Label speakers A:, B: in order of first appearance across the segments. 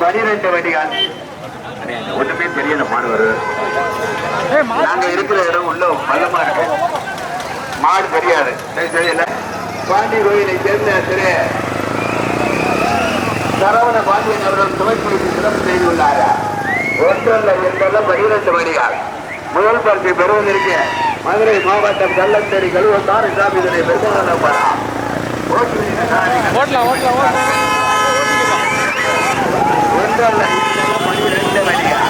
A: பனிரெண்டு வண்டிகள். ஒண்ணுமே தெரியல மாணவர் நாங்க இருக்கிற இடம் உள்ள பள்ளமா இருக்கு. மாடு தெரியாது. தெரியல பாண்டி கோயிலை சேர்ந்த திரு சரவண பாண்டியன் அவர்கள் துவைக்குழுக்கு சிறப்பு செய்துள்ளாரா. ஒன்றல்ல இரண்டல்ல பனிரெண்டு வண்டிகள். முதல் பரிசை பெறுவதற்கு மதுரை மாவட்டம் கள்ளத்தேரி கழுவத்தார் இஸ்லாம் இதனை பெருமாள்
B: ஓட்டலாம் ஓட்டலாம்
A: ஒன்றல்ல பனிரெண்டு வண்டிகள்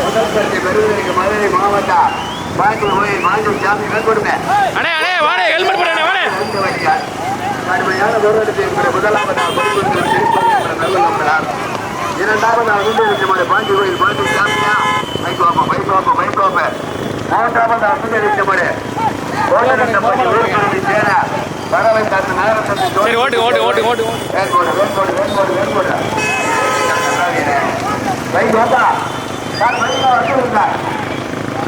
A: முதல் பரிசை பெறுவதற்கு மதுரை மாவட்டம் பாண்டி கோயில் மாண்டி சாமி மேற்கொடுங்க
B: அண்ணே அண்ணே வாடே ஹெல்மெட் போடுறேன் வாடே.
A: ரெண்டு வண்டிகள் கடுமையான தூரத்தை நல்ல நிச்சயமான பாண்டி கோயில் பாண்டி சாமியா? பைக்கோப்ப பைக்கோப்ப மூன்றாவதாக முன்பு நிச்சயமான ஓட்டநட்டப்பட்டி ஊர்களை சேர பறவை காத்து நகரத்தை
B: சரி ஓட்டு ஓட்டு ஓட்டு ஓட்டு
A: வேண்கோடு வேண்கோடு வேண்கோடு வேண்கோடு பைக்கோப்பா சார் பைக்கா வந்துருந்தார்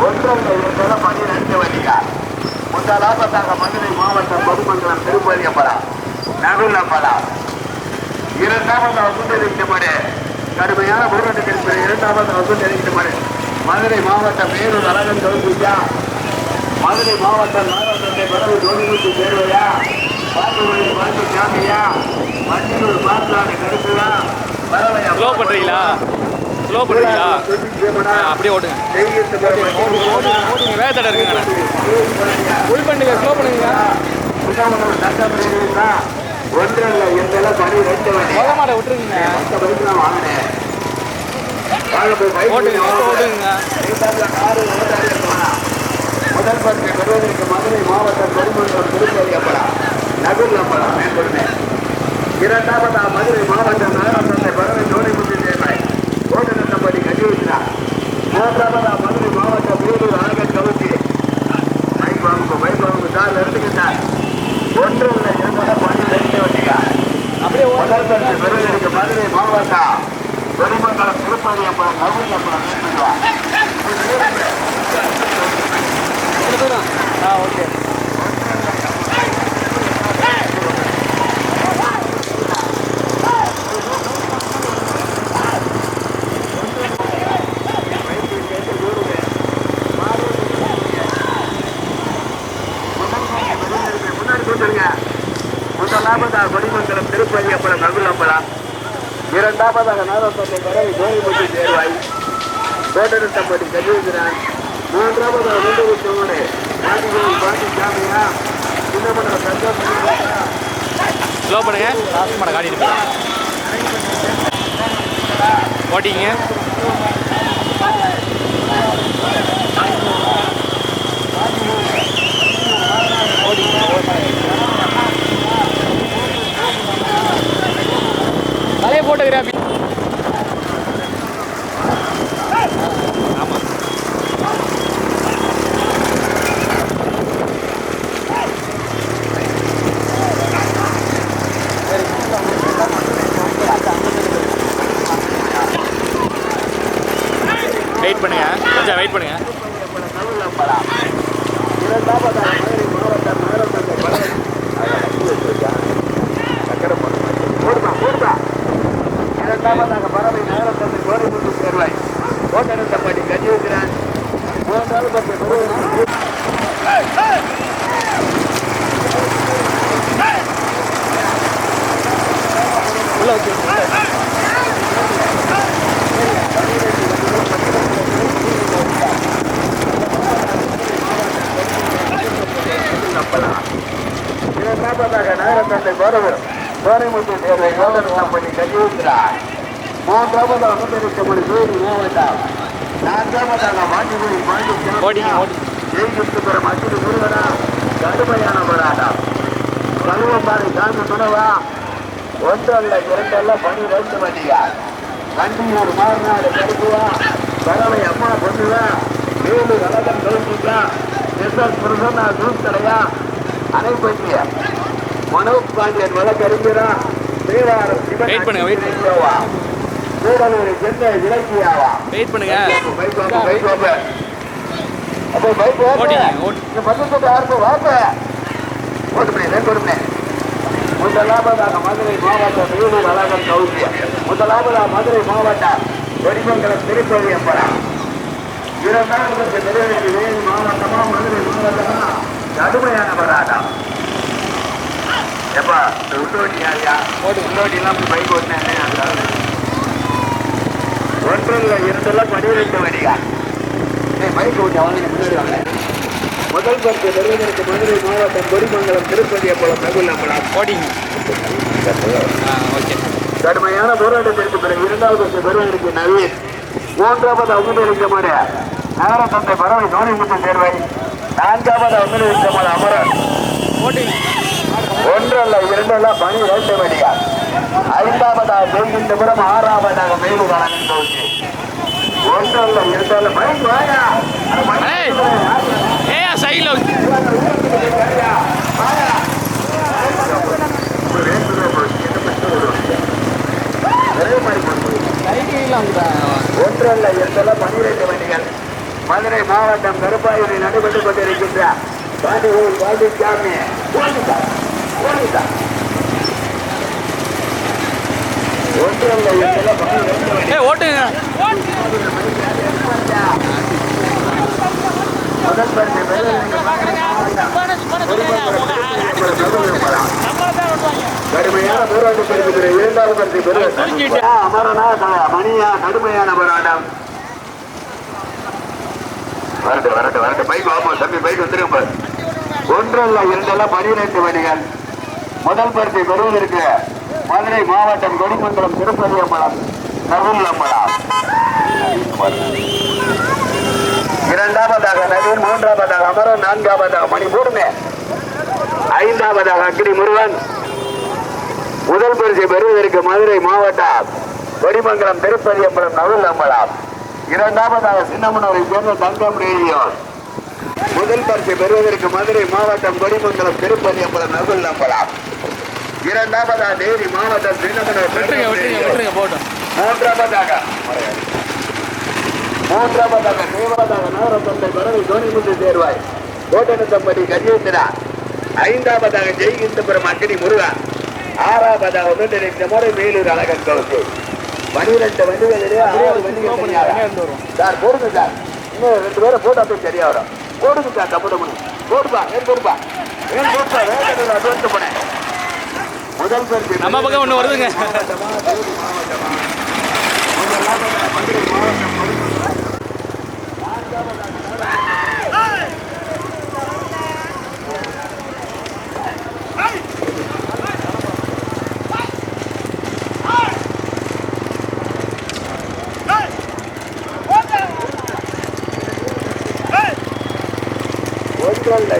A: ஒன்றரை இருக்கிற பன்னிரெண்டு வண்டிகள் முதலாவதாக மதுரை மாவட்டம் பொதுமங்கலம் திருப்பதியப்படா நடுலப்படா இரண்டாவது வசூலிக்கப்படு கடுமையான போராட்டத்தில் இருக்கிற இரண்டாவது வசூலிக்கப்படு மதுரை மாவட்டம் மேலூர் அழகன் தொகுதியா மதுரை மாவட்டம் நாகப்பட்டை பறவை தொழில்நுட்ப சேர்வையா பாட்டுமொழி பாட்டு சாமியா? மஞ்சூர் பாட்டாடு கருப்புயா பறவையா
B: ஸ்லோ பண்றீங்களா? ஸ்லோ பண்றீங்களா? ஆ, அப்படியே ஓட்டுங்க ஓட்டுங்க வேகத்தடை இருக்குங்க ஃபுல் பண்ணுங்க ஸ்லோ பண்ணுங்க.
A: ஒன்றல்ல எந்த பணி ரெண்டு வண்டி
B: மொத மாடை விட்டுருங்க
A: வாங்கினேன். ஓட்டாடி இருக்கலாம். முதல் பரிசை பெறுவதற்கு மதுரை மாவட்டம் பெருமன்றம் திருப்பதியப்படா நகுல்லப்படா மேற்கொள்மே இரண்டாவதா மதுரை மாவட்டம் நகரத்தை பறவை ஜோடிமுத்தி தேவாய் ஓட்டுநட்டப்படி கட்டி வைக்கிறார். மூன்றாவதா மதுரை மாவட்டம் வேலூர் அழகன் கவுச்சி பைக் வாங்க சார் எடுத்துக்கிட்டார். ஒன்று இல்லை இரண்டு பன்னிரெண்டு வண்டியா
B: அப்படியே
A: முதல் பரிசு பெறுவதற்கு மதுரை மாவட்டம் பெருமங்கலம் திருப்பதியப்படம் நகுல்லப்படம் மேற்கொள்வார்
B: ஆ ஓகே
A: முன்னாடி கொடுத்துருங்க முதலாவதாக கொடிமங்கலம் திருப்பதி அப்பளம் நகுலப்பழம் இரண்டாவதாக நாகப்பட்டை பறவை கோரிமுட்டி தேர்வாய் தோட்டத்தம்பட்டி கல்விக்கிறான் மூன்றாவதாக முன்னூறு சோழனே பாண்டிகோவில் பாண்டி சாமியா? சின்னமன சந்தோஷம்
B: ஸ்லோ பண்ணுங்க. லாஸ்ட். ஓட்டிங்க தலையை போட்டுக்கிறேன் ஆமாம் வெயிட் பண்ணுங்க கொஞ்சம் வெயிட் பண்ணுங்க
A: நகுலப்பழம் இரண்டாவதாக மதுரை மாவட்டம் நகரப்பட்டை பறவை சக்கரை போடுமா போடுமா இரண்டாவதாக பறவை நகரப்பட்டை கோரிமுட்டி தேர்வாய் தோட்டத்தம்பட்டி கல்விக்கிறான் மூன்றாவது பற்றி
B: உள்ள வச்சு
A: நம்பலாம் இரண்டாவதாக நகரத்தந்தை கோரவர் கோரைமுத்து தேர்வை யோகனப்பள்ளி கல்விக்கிறார் மூன்றாவதாக அமர்ந்திருக்கபடி வேறு மாவட்டம் நான்காவதாக மாண்டிகுடி
B: ஓடிங்க, ஓடிங்க.
A: ஜெய்கிருஷ்ணபுரம் அச்சுடு முருகனா கடுமையான போராட்டம் கழுவம்பாறை சாமி துணவா ஒன்றல்ல இரண்டல்ல பனிரெண்டு வண்டியா வண்டியூர் மாறுநாடு கருப்புவா பறவை அம்மா பொண்ணுவா வேலூர் அழகன் கவுண்டிக்கா எஸ் பிரசன்னா ஜூஸ் கடையா அனைப்பட்டிய மனோஜ் பாண்டியன் வழக்கறிஞரா தேவாரம் சிவன் கூடலூர் சென்னை இலக்கியாவா
B: வெயிட் பண்ணுங்க.
A: பைக் வாங்க, பைக் வாங்க. அப்போ பைக்
B: ஓட்டு.
A: இந்த பக்கத்துல யாருக்கும் வாங்க. ஓட்டுமே, ரெண்டு ஓட்டுமே. முதலாவதாக மதுரை மாவட்டம் வேலூர் அழகன் கவுசியம் முதலாவதாக மதுரை மாவட்டம் வெடிமங்கலம் திருப்பதி அம்பலம் இரண்டாவது நிறைவேற்றி வேலூர் மாவட்டமா மதுரை மாவட்டமா? கடுமையான போராட்டம் எப்பா இந்த உள்ளோட்டி யாரியா உள்ளோட்டி எல்லாம் பைக் ஓட்டினேன் அதனால ஒன்றில் இரண்டெல்லாம் பனிரெண்டு வடிகா மைக் ஓட்டி அவங்க முன்னாடி வாங்க. முதல் பரிசு பெறுவதற்கு மதுரை மாவட்டம் கொடிமங்கலம் திருப்பதி அப்பளம் நகுல் அம்பலம்
B: ஓட்டிங்க ஆ ஓகே.
A: கடுமையான போராட்டத்திற்கு பிறகு இரண்டாவது பரிசு பெறுவதற்கு நவீன். மூன்றாவது அமுதலிங்கமான நகரத்தந்தை பறவை தோணிமுத்து தேர்வை நான்காவது அமுதலிங்கமான அமரன் ஒன்றல்ல இரண்டல்ல பணி இரண்டு வடியா ஐந்தாவதாக ஜெய்கின்றபுரம் ஆறாவதாக மேலூர் அழகன் தோல்வி. ஒன்றல்ல இரண்டல்ல மைக் வாயா.
B: சைடில்
A: ஒன்றல்ல இரண்டல்ல பனிரெண்டு வண்டிகள். மதுரை மாவட்டம் கருப்பாயூரில் நடைபெற்றுக் கொண்டிருக்கின்ற பாண்டியூர் பாண்டிச்சாமி ஓடிதா ஓடிதா ஒன்றல்ல இரண்டல்ல பனிரெண்டு வண்டிகள்
B: ஏ ஓட்டுங்க.
A: முதல் பரிசு கடுமையான போராட்டம் பெறுகிற இரண்டாவது பரிசு பெறுவது அமரனா க- மணியா கடுமையான போராட்டம் வரட்டு வரட்டு வரட்டு பைக் வாப்போம் தம்பி பைக் வந்துருங்க ஒன்றல்ல இரண்டெல்லாம் பனிரெண்டு வண்டிகள் முதல் பரிசை பெறுவதற்கு மதுரை மாவட்டம் கொடிமங்கலம் திருப்பதி அம்பலம் நகுல் அம்பலம் இரண்டாவதாக நவீன் மூன்றாவதாக அமரன் நான்காவதாக மணிபூர்ணே ஐந்தாவதாக அக்னி முருகன் முதல் பரிசை பெறுவதற்கு மதுரை மாவட்டம் கொடிமங்கலம் திருப்பதி அம்பலம் நகுல் அம்பலம் இரண்டாவதாக சின்னமனூரை சேர்ந்த தங்கம் ரேடியோன் முதல் பரிசை பெறுவதற்கு மதுரை மாவட்டம் கொடிமங்கலம் திருப்பதி அம்பலம் இரண்டாவதாக தேனி மாவட்டம்.
B: விட்டுருங்க போட்டோம்
A: மூன்றாவதாக மூன்றாவதாக தேவதாக நகரத்தந்தை பறவை தோணிமுத்து தேர்வாய். கோட்டனத்தம்படி கஜேந்திரா ஐந்தாவதாக ஜெய்கிந்தபுரம் அக்னி முருகா. ஆறாவதாக ஒன்றிணைந்த முறை வேலூர் அழகன் கவுசி பனிரெண்டு வண்டிகளிலே ஆறு வண்டிகள் சார் போடுங்க சார். இன்னும் ரெண்டு பேரை போட்டா போய் சரியா வரும். போடுங்க சார் கப்பட முடியும் போடுப்பா ஏன் போடுப்பா? ஏன் போடுப்பா? வேகத்தில் அட்வான்ஸ் பண்ணேன்
B: நம்ம பக்கம் ஒண்ணு வருதுங்க.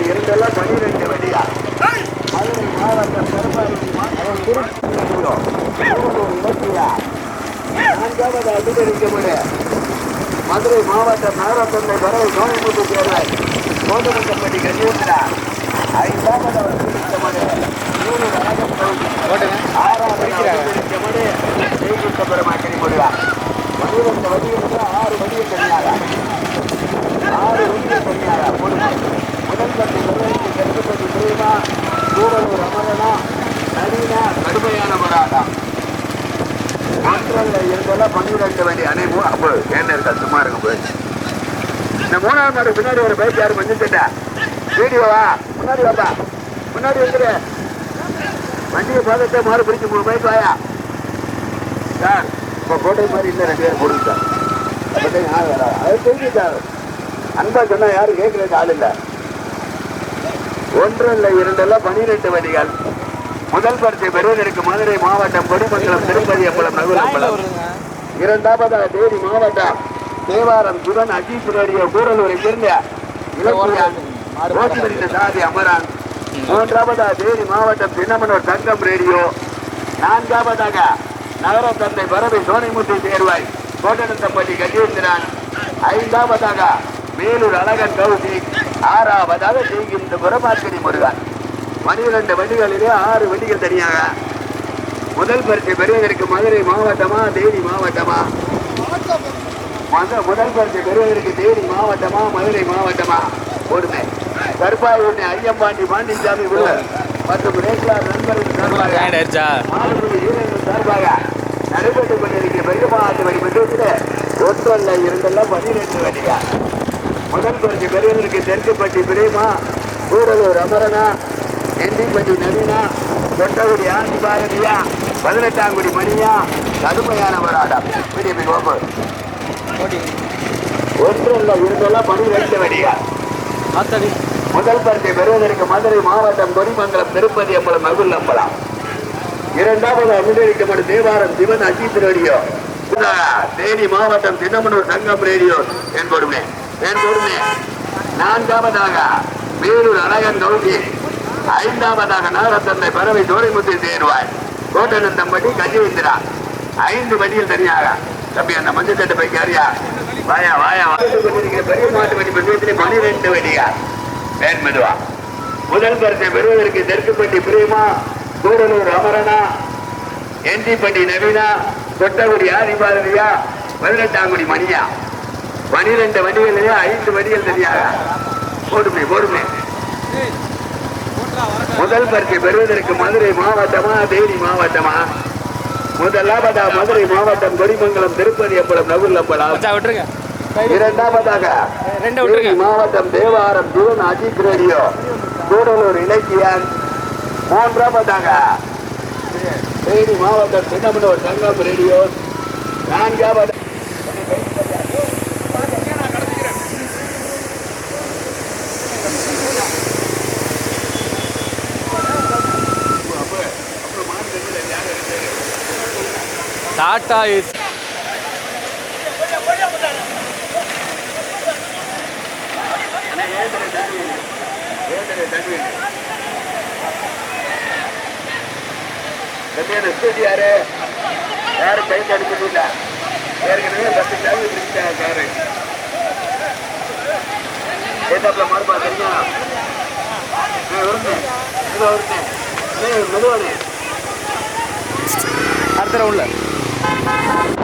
A: இரண்டெல்லாம் பனிரெண்டு வண்டியா மதுரை மாவட்டம் பெருமாள் மாவட்டம் திருச்சியூர் இலக்கியா நான்காவது அதிகரிக்கப்படு மதுரை மாவட்ட நகரத்தந்தை பறவை கோயம்புத்தூர் தேர்தல் கோதமங்கப்பட்டி கஜேந்திரா ஐந்தாவது அவர் நூறு அழகம் பகுதி
B: ஓட்டுங்க
A: ஆறாவது அதிகரிக்கப்படு ஜெய்கிட்ட பெருமாக்கடி முடிவா பனிரெண்டு ஆறு வடிகள் தனியாக ஆறு வடிகள் தனியாக முதல் பத்து நிர்வகிக்கு கருத்துப்பட்டு தெரியுமா கூடலூர் அமரனா நவீனா கடுமையான போராட்டம். இருந்தெல்லாம் இரண்டெல்லாம் பன்னிரெண்டு வண்டி அனைமோ அப்போ என்ன இருக்கா சும்மா இருக்கும் போய் இந்த மூணாவது மாடு பின்னாடி ஒரு பைக் யாரும் மஞ்சள் வீடியோவா முன்னாடி வாப்பா. முன்னாடி வந்துரு வண்டியை பார்த்துட்டு மாறு பிடிச்சி மூணு பைக் வாயா. சார் இப்போ கோட்டை மாதிரி இல்லை ரெண்டு பேர் போடுங்க சார் அப்பதான் யார் வரா? அது தெரிஞ்சு சார் அன்பா சொன்னால் யாரும் கேட்கறதுக்கு ஆள் இல்லை. ஒன்று அல்ல இரண்டு அல்ல பனிரெண்டு வண்டிகள் முதல் பரிசை பெறுவதற்கு மதுரை மாவட்டம் கொடிமங்கலம் திருப்பதி அப்பளம் நகுல் அம்பலம் இரண்டாவதாக தேனி மாவட்டம் தேவாரம் சுரன் அஜித் ரேடியோ கூடலூரை சேர்ந்த இலக்கியா சாதி அமரான். மூன்றாவதா தேனி மாவட்டம் சின்னமனூர் தங்கம் ரேடியோ. நான்காவதாக நகர தந்தை பரவை சோனிமுத்தி தேர்வாய் கோட்டனத்தப்பட்டி கஜேந்திரன். ஐந்தாவதாக மேலூர் அழகன் கௌசி ஆறாவதாக செய்கின்ற புறமாக்கடி முருகன். பனிரெண்டு வண்டிகளிலே ஆறு வண்டிகள் தனியாக. முதல் பரிசு பெறுவதற்கு மதுரை மாவட்டமா தேனி மாவட்டமா? மத- முதல் பரிசு பெறுவதற்கு தேனி மாவட்டமா மதுரை மாவட்டமா? பொறுமை. கருப்பாயூர் ஐயம்பாண்டி பாண்டிச்சாமி விடுவர் மற்றும் ரேக்லார் நண்பர்கள் சார்பாக நடைபெற்றுக் கொண்டிருக்கிற பெருமாட்டு வடிவத்தில் ஒன்றல்ல இரண்டல்ல பன்னிரெண்டு வண்டியா முதல் பரிசு பெறுவதற்கு தெற்குப்பட்டி பிரேமா கூடலூர் அமரனா எண்டிப்பட்டி நவீனா தொட்டகுடி ஆண்டி பாரதியா பதினெட்டாங்குடி மணியா கடுமையான போராட்டம். பிடிபி கோப்பு ஒன்றல்ல இரண்டல்ல பன்னிரெண்டு வண்டியா
B: ஆத்தாடி.
A: முதல் பரிசை பெறுவதற்கு மதுரை மாவட்டம் கொடிமங்கலம் திருப்பதி அம்பலம் மகுல் அம்பலம். இரண்டாவது அமுதரிக்கப்படும் தேவாரம் சிவன் அஜித் ரேடியோ. தேனி மாவட்டம் சின்னமனூர் சங்கம் ரேடியோ என் கொடுமை என் கொடுமை நான்காவதாக வேலூர் அழகன் கௌசி ஐந்தாவதாக நாகத்தந்தை பறவை தோரைமுத்தி தேர்வாய் கோட்டனந்தம்பட்டி கஜேந்திரா. ஐந்து வண்டியில் தனியாக. தம்பி அந்த மஞ்சள் தட்டு போய் யாரியா வாயா வாயா வாயா. பெரிய மாட்டு வண்டி பந்தயத்திலே பனிரெண்டு வழியா மேன்மெதுவா முதல் பரிசை பெறுவதற்கு தெற்குப்பட்டி பிரேமா கூடலூர் அமரனா எண்டிப்பட்டி நவீனா கொட்டகுடி ஆதிபாரதியா பதினெட்டாங்குடி மணியா. பனிரெண்டு வண்டிகளிலே ஐந்து வண்டிகள் தனியாக போடுமே போடுமே. முதல் பரிசை பெறுவதற்கு மதுரை மாவட்டமா தேனி மாவட்டமா? முதலாவதா மதுரை மாவட்டம் கொடிமங்கலம் திருப்பதி அம்பலம் நகுல் அம்பலம்
B: மச்சா விட்டுருங்க.
A: இரண்டாவதாக மாவட்டம் தேவாரம் ஜீவன் அஜித் ரேடியோ. கூடலூர் இலக்கியன் மூன்றாவதாக தேனி மாவட்டம் சின்னமனூர் சங்கம் ரேடியோ. நான்காவது
B: டாட்டா இஸ்
A: யாரு யாரும் கை தடுக்கிறது ஏற்கனவே பத்து சாமி பிடிச்சிட்டாங்க காரு ஏத்தாப்புல மாறுபா தெரியுமா வருங்க மெதுவானே
B: அடுத்த ரவுண்ட்ல
A: Thank you.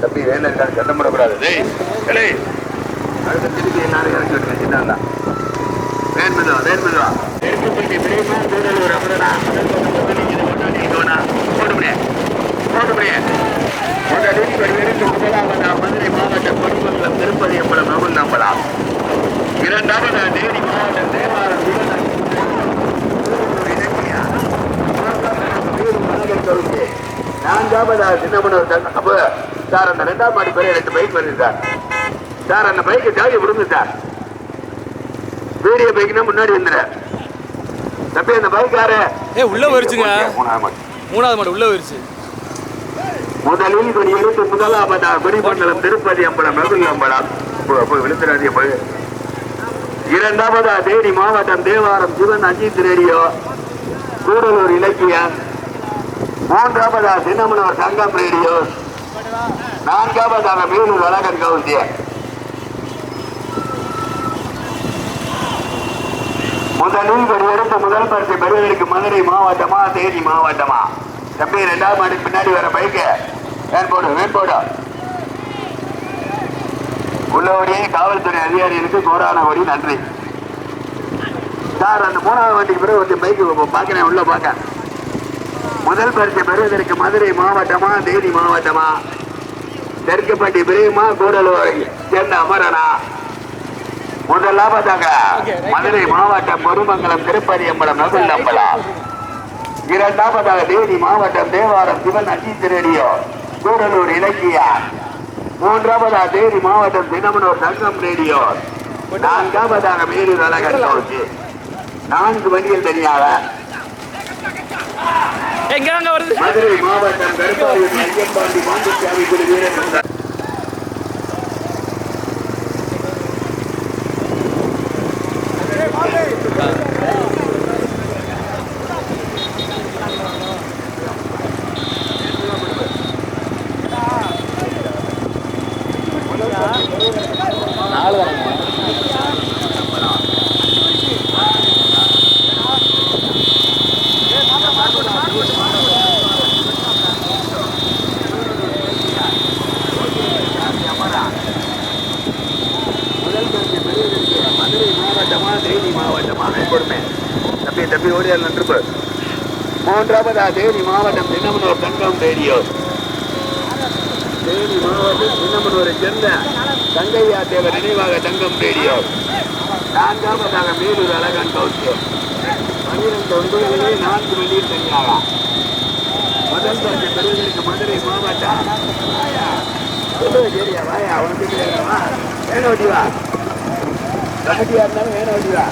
A: தம்பி வேலை இருக்காது சத்தம் போடக்கூடாது. டேய் டேய் அடுத்த திருப்பி எல்லாரும் இறக்கி விட்டுருங்க சின்ன வேண்மதுவா வேண்மதுவா தெற்குப்பட்டி பிரேமா கூடலூர் அமரனா போடுபடியே போடுபடியே முதலில் வருவதற்கு முதலாவதா மதுரை மாவட்டம் கொடிமங்கலம் திருப்பதி அம்பலம் நகுல் நம்பலாம். இரண்டாவதா தேனி மாவட்டம் தேவாரம் நான்காவதா சின்னமனூர் தங்க- அப்ப சார் அந்த ரெண்டாம் மாடி பேர் ரெண்டு பைக் வருது சார். சார் அந்த பைக்கை ஜாலி விடுங்க சார். வீடியோ பைக்னா முன்னாடி வந்துடு தம்பி அந்த பைக் யாரு
B: ஏய் உள்ள போயிருச்சுங்க
A: மூணாவது மாடி.
B: உள்ள போயிருச்சு
A: முதலில் எடுத்து முதலாவதா கொடிமண்டலம் திருப்பதி அம்பலம் நகுல் அம்பலம். விழுத்துறாதிய போய் இரண்டாவதா தேனி மாவட்டம் தேவாரம் சிவன் அஜித் ரேடியோ கூடலூர் இலக்கியம். மூன்றாவதா சின்னமனூர் சங்கம் ரேடியோ. நான்காவதாக மேலூர் அழகன் கவுசிய முதலில் ஒரு எடுத்த முதல் பரிசு பெறுவதற்கு மதுரை மாவட்டமா தேனி மாவட்டமா? தம்பி ரெண்டாவது மாடி பின்னாடி வர பைக்கு. வேன் போடு வேன் போடு. காவல்துறை அதிகாரிகளுக்கு கோரான கோடி நன்றி. சார் அந்த மூணாவது வண்டிக்கு பிறகு ஒரு பைக்கு பார்க்கிறேன் உள்ள பார்க்க. முதல் பரிசு பெறுவதற்கு மதுரை மாவட்டமா தேனி மாவட்டமா? தெற்குப்பட்டி பிரேமா கூடலூர் சேர்ந்த அமரனா. முதலாவதாக மதுரை மாவட்டம் பொதுமங்கலம் திருப்பதி அம்பலம் நகுல் அம்பலம். இரண்டாவதாக தேனி மாவட்டம் தேவாரம் சிவன் அஜித் ரேடியோ கூடலூர் இலக்கியா மூன்றாவதாக தேனி மாவட்டம் தினமனூர் தங்கம் ரேடியோ. நான்காவதாக மேலூர் கவுச்சி நான்கு வண்டிகள் தனியாக
B: எங்க அங்க வருது
A: மதுரை மாவட்டம் குழு வீரர் வந்தார்.
B: நாலு தானே
A: முதல் பரிசு பெறுவதற்கு மதுரை மாவட்டமா தேனி மாவட்டமா பொறுமை தம்பி தம்பி ஓடியார் நன்றுப்பு மூன்றாவதா தேனி மாவட்டம் தினமனூர் தங்கம் ரேடியோ தேனி மாவட்டம் தினமனூரை சேர்ந்த தங்கையா தேவர் நினைவாக தங்கம் ரேடியோ நான்காவதாக மேலூர் அழகன் கவுச்சு பன்னிரண்டு ஒன்பதுகளே நான்கு வெளியில் தனியாக முதல் பரிசு பெறுவதற்கு மதுரை மாவட்டம் சரியா வாயா உனக்கு வேணும் ஓட்டிவா கமிட்டியா இருந்தாலும் வேணும் ஓட்டிவா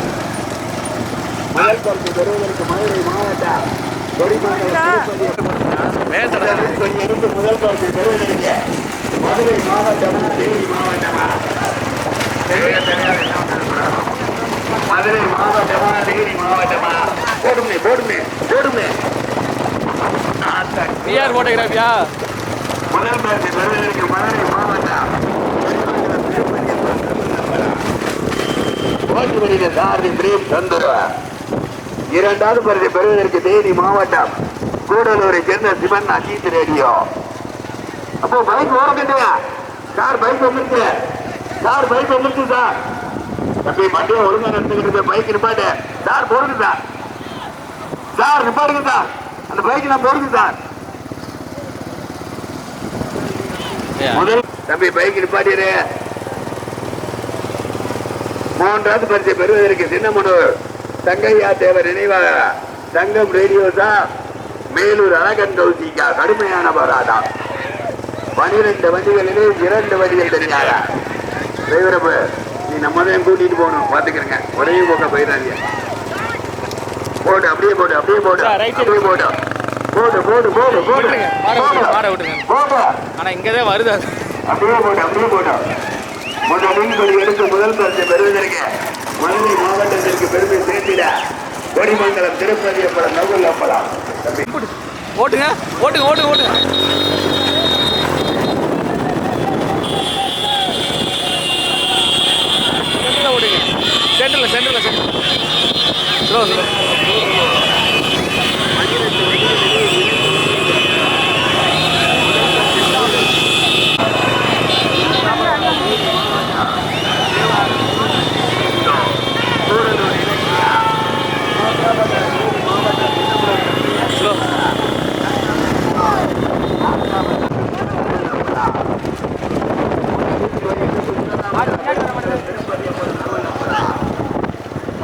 A: முதல் பரிசு பெறுவதற்கு மதுரை மாவட்டம் கொஞ்சம் இருந்து முதல் மதுரை மாவட்டமா தேனி மாவட்டமா மதுரை மாவட்டமா தேனி மாவட்டமா போடுமே போடுமே போடுமே ஆத்தா
B: போட்டோகிராஃபியா
A: முதல் பரிசு பெறுவதற்கு மதுரை மாவட்டம் ஓட்டுவரிக சாரதி பிரேம் சந்துரு இரண்டாவது பரிசை பெறுவதற்கு தேனி மாவட்டம் கூடலூரை சேர்ந்த சிவன் அஜித் ரேடியோ. அப்போ பைக் ஓரக்கட்டுங்க சார் பைக் வந்துருச்சு. சார் பைக் வந்துருச்சு சார். தம்பி மண்டியை ஒழுங்கா நடத்துக்கிட்டு பைக் நிப்பாட்டு. சார் போடுங்க சார். சார் நிப்பாடுங்க சார். அந்த பைக் நான் போடுங்க சார். முதல் தம்பி பைக் நிப்பாட்டிடு. மூன்றாவது பரிசை பெறுவதற்கு சின்னமனூர். தங்கையா தேவர் நினைவாக தங்கம் ரேடியோஸா மேலூர் அழகன் கௌசிக்கா கடுமையான போராட்டம். பனிரெண்டு வண்டிகளிலே இரண்டு வண்டிகள் தனியாக டிரைவரப்பு நீ நம்ம தான் கூட்டிட்டு போகணும். பாத்துக்கிறேங்க ஒரே போக்க போயிடாதீங்க. போடு அப்படியே போடு அப்படியே போடு.
B: Sir, right side.
A: அப்படியே போடு. போடு போடு போடு போடு.
B: விட்டுருங்க. மாட விட்டுருங்க மாட விட்டுருங்க.
A: போடு.
B: ஆனா இங்கதான் வருது
A: அப்படியே போட்டு அப்படியே எடுத்து முதல் பரிசு பெறுவதற்கு மதுரை மாவட்டத்திற்கு பெருமை சேர்த்திட கொடிமங்கலம் திருப்பதி அப்படம் நகுல் அப்பலாம்
B: ஓட்டுங்க ஓட்டுங்க ஓட்டுங்க ஓட்டுங்க. சென்டர்ல ஓட்டுங்க. சென்டர்ல சென்டர்ல centre slow slow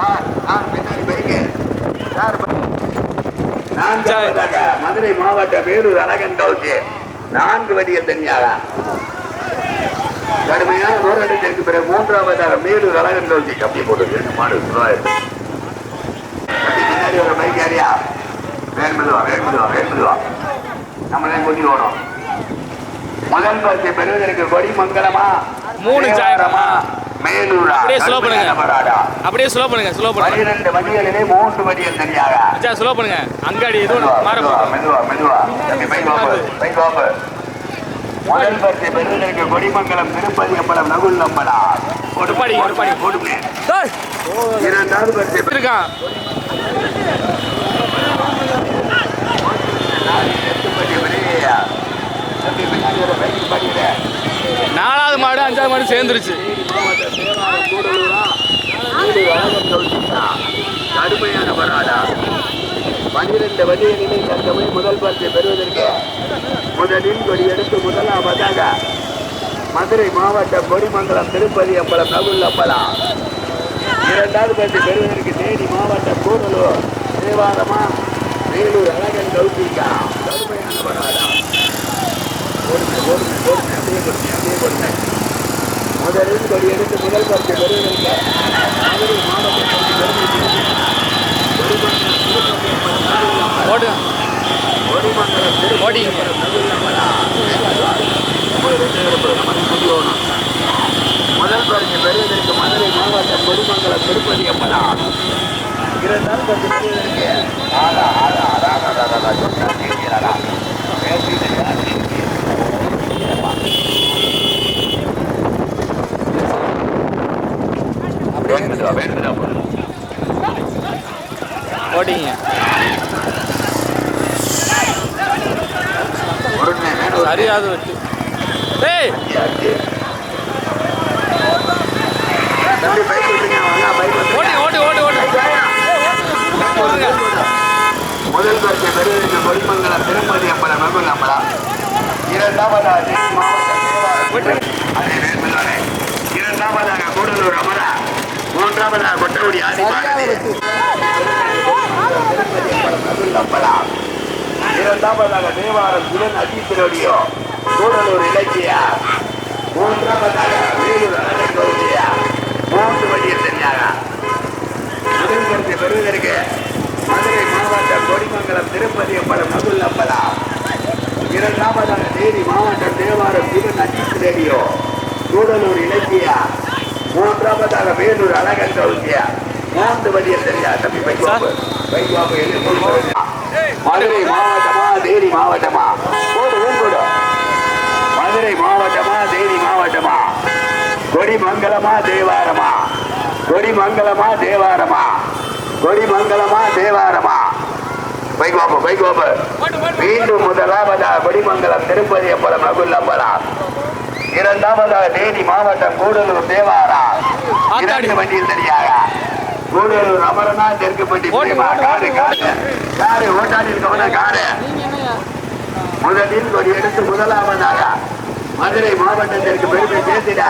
A: sir, sir, பின்னாடி பைக்கு. சார், நான்காவதாக மதுரை மாவட்ட வேலூர் அழகன் கவுச்சி. நான்கு வடிகள் தனியாக. கடுமையான போராட்டத்திற்கு பிறகு மூன்றாவதாக மேலூர் அழகன் கவுச்சி. அப்படி போட்டு மாடு? பின்னாடி ஒரு பைக் ஏரியா மெதுவா வேன் மெதுவா நம்மளே கூட்டி ஓடும். முதல் பரிசை பெறுவதற்கு கொடிமங்கலமா
B: மூணு சாயரமா?
A: மேலூரா
B: அப்படியே slow பண்ணுங்க. அப்படியே ஸ்லோ பண்ணுங்க ஸ்லோ பண்ணுங்க.
A: பனிரெண்டு வண்டிகளிலே மூன்று தனியாக
B: அச்சா ஸ்லோ பண்ணுங்க. அங்காடி
A: மெதுவா,
B: மாற
A: மெதுவா, பைக் பைக். முதல் பரிசை பெறுவதற்கு கொடிமங்கலம் திருப்பதி அம்பலம் நகுல் அம்பலா இரண்டாவது பரிசை
B: இருக்கான்.
A: தம்பி, பின்னாடி ஒரு பைக் படிக்கிற.
B: நாலாவது மாடு அஞ்சாவது மாடு சேர்ந்துருச்சு.
A: கடுமையான வராடா பன்னிரண்டு வண்டிகளிலே தற்கமே முதல் பரிசை பெறுவதற்கு முதலில் கொடி எடுத்து முதலாவதாக மதுரை மாவட்டம் கொடிமங்கலம் திருப்பதி அம்பலம் நகுல் அம்பலம். இரண்டாவது பரிசு பெறுவதற்கு தேனி மாவட்டம் கூடலூர் தேவாரமா வேலூர் அழகன் கௌசிகா. கடுமையான வராடா ஒரு ஒரு முதலில் கொடி எடுத்து முதல் பரிசு பெறுவதற்கு மதுரை
B: ஓடுங்க
A: கொடிமங்கலம் திருப்பதி
B: ஓடிங்க
A: முதல் பரிசு பெறுவதற்கு மதுரை மாவட்டம் கொடிமங்கலம் திருப்பதி அம்மனா இரண்டாம் பரிசு பெறுவதற்கு ஆடா ஆடா ஆடா ஆடா ஆடா சொன்னா கேட்கிறாரா பேசிட்டு வேண்டுதா வேண்டுதா போதும்
B: ஓடிங்க
A: உடனே வேணும்
B: சரியாது வச்சு டேய்
A: தம்பி பைக் விட்டுங்க வாங்க பைக்
B: ஓடி ஓடி ஓடி ஓடி ஓடுங்க
A: முதல் பரிசு பெறுவதற்கு கொடிமங்கலம் திருப்பதி அம்பலம் மகுல் அம்பலம் இரண்டாவதாக அதே வேட்புள்ளவரே இரண்டாவதாக கூடலூர் அமரா மூன்றாவதாக கொட்டகுடி ஆதிபாரதி திருப்பதி இரண்டாவதாக தேவாரம் சிவன் அஜித்திரோடியோ கூடலூர் இலக்கியா. மூன்றாவதாக வேலூர் அழகன் கௌசியா மூன்று வழியில் சரியாக முதல் பரிசு பெறுவதற்கு மதுரை கொடிமங்கலம் திருப்பதி அம்பலம் நகுல் அம்பலம் இரண்டாவதாக தேனி மாவட்டம் தேவாரம் சிவன் அஜித் ரேடியோ. கூடலூர் இலக்கியா. மூன்றாவதாக வேலூர் அழகன் கௌசியா மூன்று வழிய சரியா தம்பி பைக்குவாப்பு பைக்குவாப்பு மதுரை மாவட்டமா தேனி மாவட்டமா? போடு ஊங்கூடு மதுரை மாவட்டமா தேனி மாவட்டமா? கொடிமங்கலமா தேவாரமா? கொடிமங்கலமா தேவாரமா? கொடிமங்கலமா தேவாரமா? பைக் வாப்பு பைக் வாப்பு. மீண்டும் முதலாவதா கொடிமங்கலம் திருப்பதி அம்பலம் நகுல் அம்பலம் இரண்டாவதாக தேனி மாவட்டம் கூடலூர் தேவாரா. இரண்டு வண்டியில் சரியாக கூடலூர் அமரனா பிரேமா
B: ஓட்டு,
A: காரு காரு காரு ஓட்டாடி இருக்கவன காரு முதலில் கொடி எடுத்து முதலாவதாக மதுரை மாவட்டத்திற்கு பெருமை சேர்த்திட.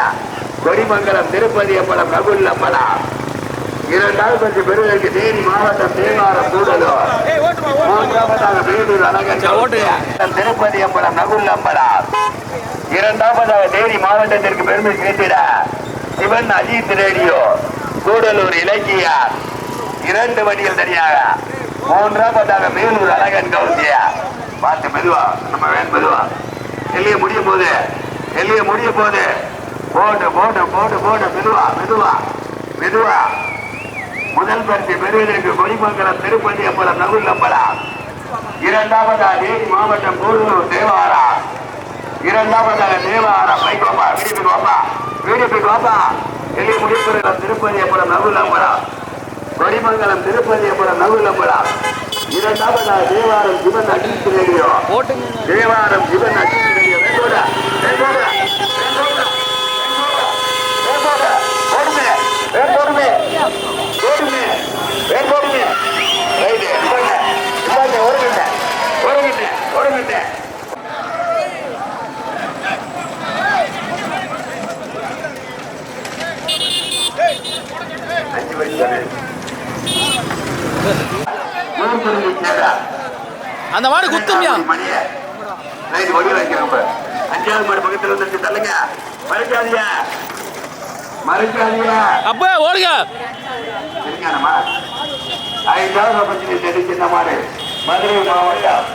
A: கொடிமங்கலம் திருப்பதி அம்பலம் நகுல் அம்பலம் இரண்டாவது பரிசு பெறுவதற்கு தேனி மாவட்டம் தேவாரம் கூடலூர் மூன்றாவதாக வேலூர் அழகன். திருப்பதி அம்பலம் நகுல் அம்பலம் இரண்டாவதாக தேனி மாவட்டத்திற்கு பெருமை சேர்த்திட சிவன் அஜித் ரேடியோ கூடலூர் இலக்கியார். இரண்டு வண்டிகள் தனியாக. மூன்றாவதாக மேலூர் அழகன் கௌசியா பார்த்து மெதுவா நம்ம வேன் மெதுவா. எல்லைய முடிய போது எல்லைய முடிய போது போட்டு போட்டு போட்டு போட்டு மெதுவா மெதுவா மெதுவா. முதல் பரிசு பெறுவதற்கு கொடிமங்கலம் திருப்பதி அம்பலம் நகுல் அம்பலம் இரண்டாவதாக மாவட்டம் கூடலூர் தேவாரா. இரண்டாவதாக தேவாரா பைக்கோப்பா வீடியோ வாப்பா வீடியோ வாப்பா எல்லைய முடிப்புற திருப்பதி அம்பலம் நகுல் அம்பலம் கொடிமங்கலம் திருப்பதி அம்பலம் நகுல் அம்பலம் இரண்டாவதாக தேவாரம் சிவன் ரேடியோ
B: ஓட்டுங்க
A: தேவாரம் சிவன் அஜித் மூணு நேரா
B: அந்த மாடு குத்துமியா?
A: ரைட் ஒடி வைக்கிறோம் அஞ்சாவது மாடு பக்கத்துல வந்துருச்சு தள்ளுங்க மறைக்காதீங்க மறைக்காதீங்க
B: அப்ப ஓடுங்க
A: சரிங்கண்ணா ஐந்தாவது பட்சத்தில் சின்ன மாடு. மதுரை மாவட்டம்.